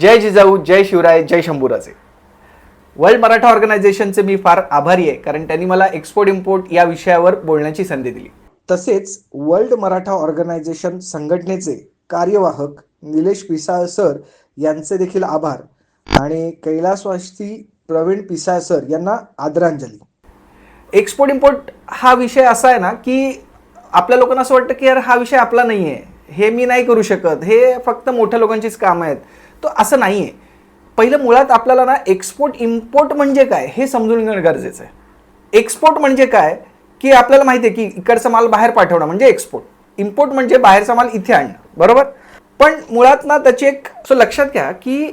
जय जिजाऊ जय शिवराय जय शंभूराजे. वर्ल्ड मराठा ऑर्गनायझेशनचे मी फार आभारी आहे कारण त्यांनी मला एक्सपोर्ट इम्पोर्ट या विषयावर बोलण्याची संधी दिली. तसेच वर्ल्ड मराठा ऑर्गनायझेशन संघटनेचे कार्यवाहक निलेश पिसाळ सर यांचे देखील आभार आणि कैलासवासी प्रवीण पिसाळ सर यांना आदरांजली. एक्सपोर्ट इम्पोर्ट हा विषय असा आहे ना की आपल्या लोकांना असं वाटतं की यार हा विषय आपला नाही आहे हे मी नाही करू शकत. हे फक्त मोठ्या लोकांचीच कामं आहेत. तो असं नाही आहे पहिलं मुळात आपल्याला ना एक्सपोर्ट इम्पोर्ट म्हणजे काय हे समजून घेणं गरजेचं आहे. एक्सपोर्ट म्हणजे काय? की आपल्याला माहिती आहे की इकडचा माल बाहेर पाठवणं म्हणजे एक्सपोर्ट इम्पोर्ट म्हणजे बाहेरचा माल इथे आणणं. बरोबर? पण मुळात ना त्याची एक असं लक्षात घ्या की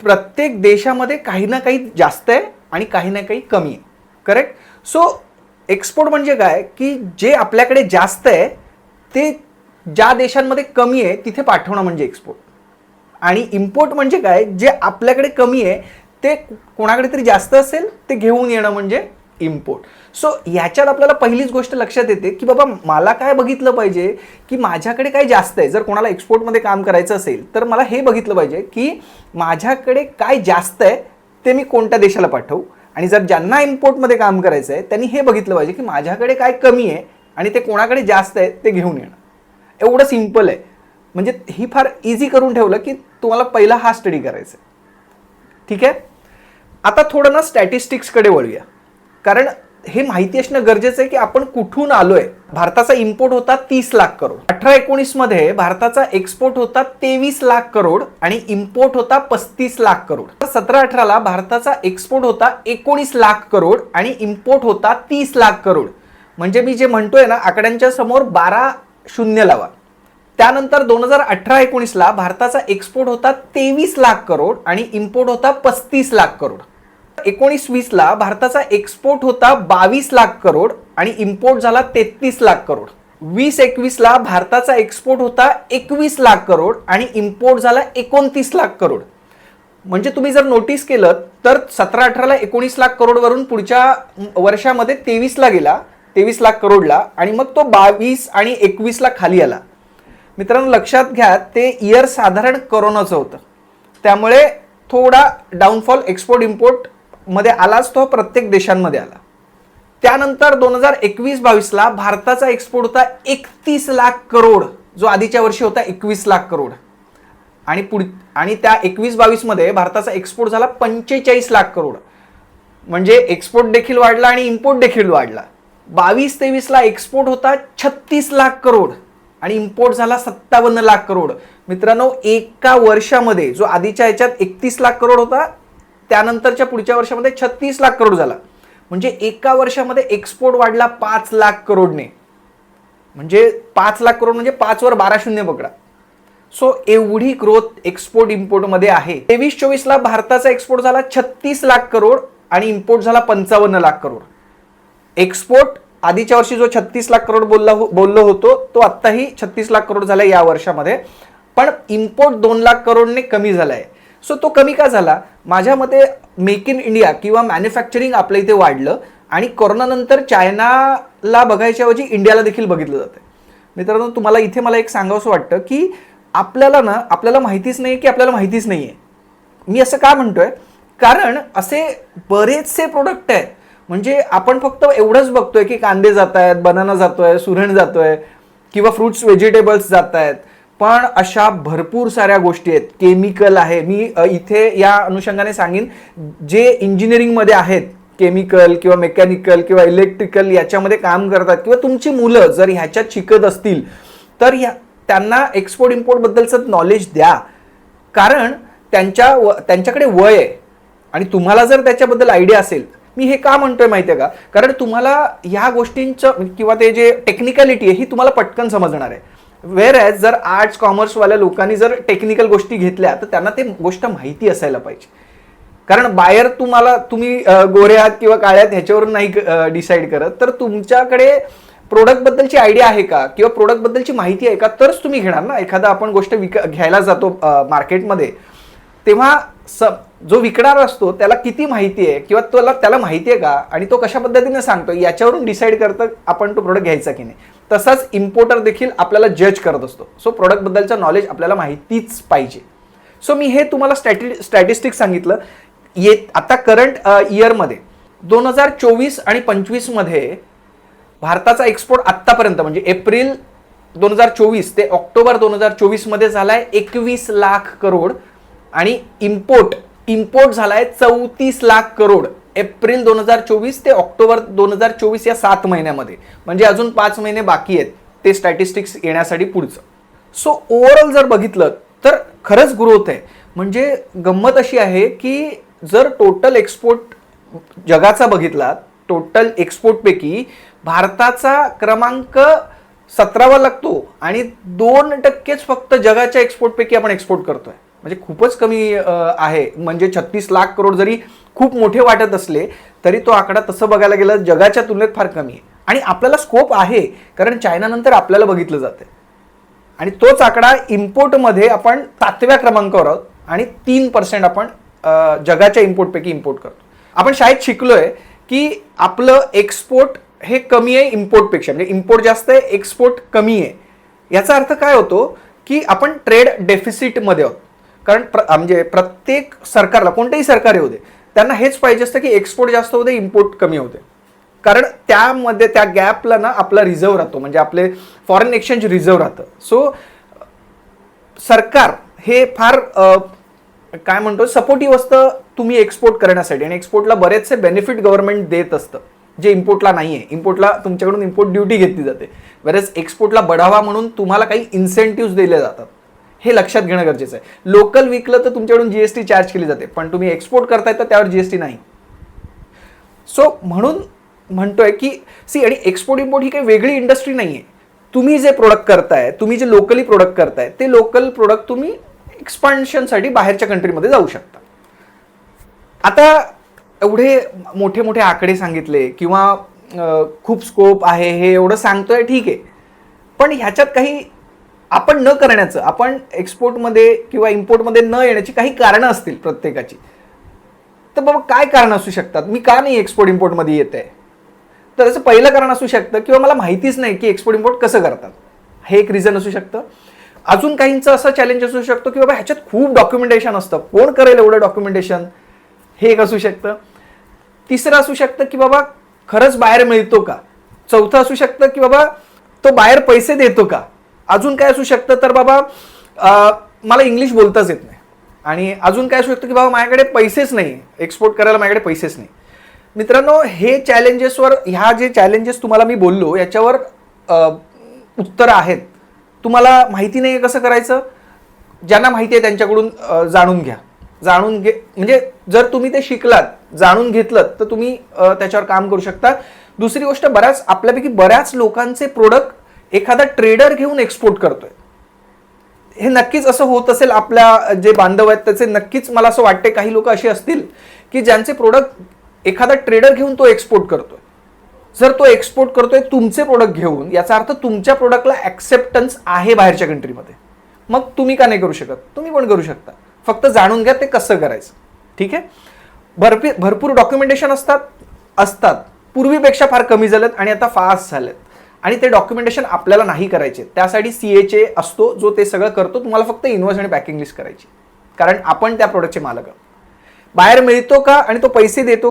प्रत्येक देशामध्ये काही ना काही जास्त आहे आणि काही ना काही कमी आहे. करेक्ट सो एक्सपोर्ट म्हणजे काय? की जे आपल्याकडे जास्त आहे ते ज्या देशांमध्ये कमी आहे तिथे पाठवणं म्हणजे एक्सपोर्ट आणि इम्पोर्ट म्हणजे काय? जे आपल्याकडे कमी आहे ते कोणाकडे तरी जास्त असेल ते घेऊन येणं म्हणजे इम्पोर्ट सो ह्याच्यात आपल्याला पहिलीच गोष्ट लक्षात येते की बाबा मला काय बघितलं पाहिजे की माझ्याकडे काय जास्त आहे? जर कोणाला एक्सपोर्टमध्ये काम करायचं असेल तर मला हे बघितलं पाहिजे की माझ्याकडे काय जास्त आहे ते मी कोणत्या देशाला पाठवू? आणि जर ज्यांना इम्पोर्टमध्ये काम करायचं आहे त्यांनी हे बघितलं पाहिजे की माझ्याकडे काय कमी आहे आणि ते कोणाकडे जास्त आहे ते घेऊन येणं. एवढं सिंपल आहे. म्हणजे ही फार इझी करून ठेवलं की तुम्हाला पहिला हा स्टडी करायचा आहे. ठीक आहे? आता थोडं ना स्टॅटिस्टिक्सकडे वळूया. कारण हे माहिती असणं गरजेचं आहे की आपण कुठून आलोय. भारताचा इम्पोर्ट होता तीस लाख करोड. अठरा एकोणीसमध्ये भारताचा एक्सपोर्ट होता तेवीस लाख करोड आणि इम्पोर्ट होता पस्तीस लाख करोड. सतरा अठराला भारताचा एक्सपोर्ट होता एकोणीस लाख करोड आणि इम्पोर्ट होता तीस लाख करोड. म्हणजे मी जे म्हणतोय ना आकड्यांच्या समोर बारा शून्य लावा. त्यानंतर दोन हजार अठरा एकोणीसला भारताचा एक्सपोर्ट होता तेवीस लाख करोड आणि इम्पोर्ट होता पस्तीस लाख करोड. एकोणीस वीसला भारताचा एक्सपोर्ट होता बावीस लाख करोड आणि इम्पोर्ट झाला तेहतीस लाख करोड. वीस एकवीसला भारताचा एक्सपोर्ट होता एकवीस लाख करोड आणि इम्पोर्ट झाला एकोणतीस लाख करोड. म्हणजे तुम्ही जर नोटीस केलं तर सतरा अठराला एकोणीस लाख करोडवरून पुढच्या वर्षामध्ये तेवीसला गेला तेवीस लाख करोडला आणि मग तो बावीस आणि एकवीसला खाली आला. मित्रांनो लक्षात घ्या ते इयर साधारण करोनाचं होतं. त्यामुळे थोडा डाऊनफॉल एक्सपोर्ट इम्पोर्टमध्ये आलाच तो प्रत्येक देशांमध्ये आला. त्यानंतर दोन हजार एकवीस बावीसला भारताचा एक्सपोर्ट होता एकतीस लाख करोड. जो आधीच्या वर्षी होता एकवीस लाख करोड. आणि पुढ आणि त्या एकवीस बावीसमध्ये भारताचा एक्सपोर्ट झाला पंचेचाळीस लाख करोड. म्हणजे एक्सपोर्ट देखील वाढला आणि इम्पोर्ट देखील वाढला. बावीस तेवीसला एक्सपोर्ट होता छत्तीस लाख करोड. आणि इम्पोर्ट झाला सत्तावन्न लाख करोड. मित्रांनो एका वर्षामध्ये जो आधीच्या ह्याच्यात एकतीस लाख करोड होता त्यानंतरच्या पुढच्या वर्षामध्ये छत्तीस लाख करोड झाला. म्हणजे एका वर्षामध्ये एक्सपोर्ट वाढला पाच लाख करोडने. म्हणजे पाच लाख करोड म्हणजे पाचवर बारा शून्य पकडा. सो एवढी ग्रोथ एक्सपोर्ट इम्पोर्टमध्ये आहे. तेवीस चोवीसला भारताचा एक्सपोर्ट झाला छत्तीस लाख करोड आणि इम्पोर्ट झाला पंचावन्न लाख करोड. एक्सपोर्ट आधीच्या वर्षी जो छत्तीस लाख करोड बोलला हो बोललो होतो तो आत्ताही छत्तीस लाख करोड झाला या वर्षामध्ये. पण इम्पोर्ट दोन लाख करोडने कमी झाला आहे सो तो कमी का झाला? माझ्या मते मेक इन इंडिया किंवा मॅन्युफॅक्चरिंग आपल्या इथे वाढलं आणि कोरोनानंतर चायनाला बघायच्याऐवजी इंडियाला देखील बघितलं जातं मित्रांनो तुम्हाला इथे मला एक सांगावंसं वाटतं की आपल्याला ना आपल्याला माहितीच नाही की आपल्याला माहितीच नाही आहे मी असं का म्हणतोय? कारण असे बरेचसे प्रोडक्ट आहेत म्हणजे आपण फक्त एवढंच बघतोय की कांदे जात आहेत बनाना जातोय सुरण जातोय किंवा फ्रुट्स व्हेजिटेबल्स जात आहेत पण अशा भरपूर साऱ्या गोष्टी आहेत. केमिकल आहे. मी इथे या अनुषंगाने सांगेन जे इंजिनिअरिंगमध्ये आहेत केमिकल किंवा मेकॅनिकल किंवा इलेक्ट्रिकल याच्यामध्ये काम करतात किंवा तुमची मुलं जर ह्याच्यात शिकत असतील तर ह्या त्यांना एक्सपोर्ट इम्पोर्टबद्दलचं नॉलेज द्या. कारण त्यांच्या व त्यांच्याकडे वय आहे. आणि तुम्हाला जर त्याच्याबद्दल आयडिया असेल मी हे का म्हणतोय माहिती आहे का? कारण तुम्हाला ह्या गोष्टींचं किंवा ते जे टेक्निकॅलिटी आहे ही तुम्हाला पटकन समजणार आहे. वेर ॲज जर आर्ट्स कॉमर्सवाल्या लोकांनी जर टेक्निकल गोष्टी घेतल्या तर त्यांना ते गोष्ट माहिती असायला पाहिजे. कारण बाहेर तुम्हाला तुम्ही गोरे आहात किंवा काळ्यात ह्याच्यावरून नाही डिसाईड करत. तर तुमच्याकडे प्रोडक्ट बद्दलची आयडिया आहे का? किंवा प्रोडक्ट बद्दलची माहिती आहे का? तरच तुम्ही घेणार ना? एखादा आपण गोष्ट विक घ्यायला जातो मार्केटमध्ये तेव्हा स जो विकणार असतो त्याला किती माहिती आहे? किंवा त्याला त्याला माहिती आहे का? आणि तो कशा पद्धतीने सांगतो याच्यावरून डिसाईड करतं आपण तो प्रोडक्ट घ्यायचा की नाही. तसाच इम्पोर्टर देखील आपल्याला जज करत असतो. सो प्रोडक्टबद्दलचं नॉलेज आपल्याला माहितीच पाहिजे. सो मी हे तुम्हाला स्टॅटि स्टॅटिस्टिक्स सांगितलं. ये आता करंट इयरमध्ये दोन हजार चोवीस आणि पंचवीसमध्ये भारताचा एक्सपोर्ट आत्तापर्यंत म्हणजे एप्रिल दोन हजार चोवीस ते ऑक्टोबर दोन हजार चोवीसमध्ये झालाय एकवीस लाख करोड. आणि इम्पोर्ट इम्पोर्ट झालाय चौतीस लाख करोड. एप्रिल दोन हजार चोवीस ते ऑक्टोबर दोन हजार चोवीस या सात महिन्यामध्ये. म्हणजे अजून पाच महिने बाकी आहेत. ते स्टॅटिस्टिक्स येण्यासाठी पुढचं. सो ओव्हरऑल जर बघितलं तर खरंच ग्रोथ आहे. म्हणजे गंमत अशी आहे की जर टोटल एक्सपोर्ट जगाचा बघितला टोटल एक्सपोर्टपैकी भारताचा क्रमांक सतरावा लागतो आणि दोन टक्केच फक्त जगाच्या एक्सपोर्टपैकी आपण एक्सपोर्ट करतोय. म्हणजे खूपच कमी आहे. म्हणजे छत्तीस लाख करोड जरी खूप मोठे वाटत असले तरी तो आकडा तसं बघायला गेलं जगाच्या तुलनेत फार कमी आहे. आणि आपल्याला स्कोप आहे कारण चायनानंतर आपल्याला बघितलं जाते आणि तोच आकडा इम्पोर्टमध्ये आपण सातव्या क्रमांकावर आहोत आणि तीन पर्सेंट आपण जगाच्या इम्पोर्टपैकी इम्पोर्ट करतो. आपण शाळेत शिकलोय की आपलं एक्सपोर्ट हे कमी आहे इम्पोर्टपेक्षा म्हणजे इम्पोर्ट जास्त आहे एक्सपोर्ट कमी आहे. याचा अर्थ काय होतो की आपण ट्रेड डेफिसिटमध्ये आहोत. कारण प्र म्हणजे प्रत्येक सरकारला कोणतेही सरकार येऊ दे त्यांना हेच पाहिजे असतं की एक्सपोर्ट जास्त होते इम्पोर्ट कमी होते कारण त्यामध्ये त्या गॅपला ना आपला रिझर्व राहतो म्हणजे आपले फॉरेन एक्सचेंज रिझर्व राहतं. सो सरकार हे फार काय म्हणतो सपोर्टिव्ह असतं तुम्ही एक्सपोर्ट करण्यासाठी. आणि एक्सपोर्टला बरेचसे बेनिफिट गव्हर्नमेंट देत असतं जे इम्पोर्टला नाही आहे इम्पोर्टला तुमच्याकडून इम्पोर्ट ड्युटी घेतली जाते. बरेच एक्सपोर्टला बढावा म्हणून तुम्हाला काही इन्सेंटिव्ह दिले जातात. हे लक्षात घेणं गरजेचं आहे. लोकल विकलं तर तुमच्याकडून जीएसटी चार्ज केली जाते पण तुम्ही एक्सपोर्ट करताय तर त्यावर जीएसटी नाही. सो म्हणून म्हणतोय की सी आणि एक्सपोर्ट इम्पोर्ट ही काही वेगळी इंडस्ट्री नाही आहे तुम्ही जे प्रोडक्ट करताय तुम्ही जे लोकली प्रोडक्ट करताय ते लोकल प्रोडक्ट तुम्ही एक्सपान्शनसाठी बाहेरच्या कंट्रीमध्ये जाऊ शकता. आता एवढे मोठे मोठे आकडे सांगितले किंवा खूप स्कोप आहे हे एवढं सांगतोय ठीक आहे. पण ह्याच्यात काही आपण न करण्याचं आपण एक्सपोर्टमध्ये किंवा इम्पोर्टमध्ये न येण्याची काही कारणं असतील प्रत्येकाची. तर बाबा काय कारण असू शकतात? मी का नाही एक्सपोर्ट इम्पोर्टमध्ये येत आहे? तर त्याचं पहिलं कारण असू शकतं किंवा मला माहितीच नाही की एक्सपोर्ट इम्पोर्ट कसं करतात. हे एक रिझन असू शकतं. अजून काहींचं असं चॅलेंज असू शकतो की बाबा ह्याच्यात खूप डॉक्युमेंटेशन असतं. कोण करेल एवढं डॉक्युमेंटेशन हे एक असू शकतं. तिसरं असू शकतं की बाबा खरंच बाहेर मिळतो का? चौथं असू शकतं की बाबा तो बाहेर पैसे देतो का? अजून काय असू शकतं? तर बाबा मला इंग्लिश बोलताच येत नाही. आणि अजून काय असू शकतं की बाबा माझ्याकडे पैसेच नाही. एक्सपोर्ट करायला माझ्याकडे पैसेच नाही. मित्रांनो हे चॅलेंजेसवर ह्या जे चॅलेंजेस तुम्हाला मी बोललो याच्यावर उत्तरं आहेत. तुम्हाला माहिती नाही आहे कसं करायचं? ज्यांना माहिती आहे त्यांच्याकडून जाणून घ्या. जाणून घे म्हणजे जर तुम्ही ते शिकलात जाणून घेतलं तर तुम्ही त्याच्यावर काम करू शकता. दुसरी गोष्ट बऱ्याच आपल्यापैकी बऱ्याच लोकांचे प्रोडक्ट एखादा ट्रेडर घेऊन एक्सपोर्ट करतोय. हे नक्कीच असं होत असेल आपल्या जे बांधव आहेत त्याचे नक्कीच मला असं वाटते काही लोक असे असतील की ज्यांचे प्रोडक्ट एखादा ट्रेडर घेऊन तो एक्सपोर्ट करतोय. जर तो एक्सपोर्ट करतोय तुमचे प्रोडक्ट घेऊन याचा अर्थ तुमच्या प्रोडक्टला ॲक्सेप्टन्स आहे बाहेरच्या कंट्रीमध्ये मग तुम्ही का नाही करू शकत? तुम्ही पण करू शकता. फक्त जाणून घ्या ते कसं करायचं. ठीक आहे? भरपी भरपूर डॉक्युमेंटेशन असतात असतात. पूर्वीपेक्षा फार कमी झालेत आणि आता फास्ट झालेत. आणि ते डॉक्युमेंटेशन आपल्याला नाही करायचे. त्यासाठी सी एच ए असतो जो ते सगळं करतो तुम्हाला फक्त इन्व्हॉइस आणि पॅकिंग लिस्ट करायची. कारण आपण त्या प्रोडक्टचे मालक आहोत. बाहेर मिळतो का आणि तो पैसे देतो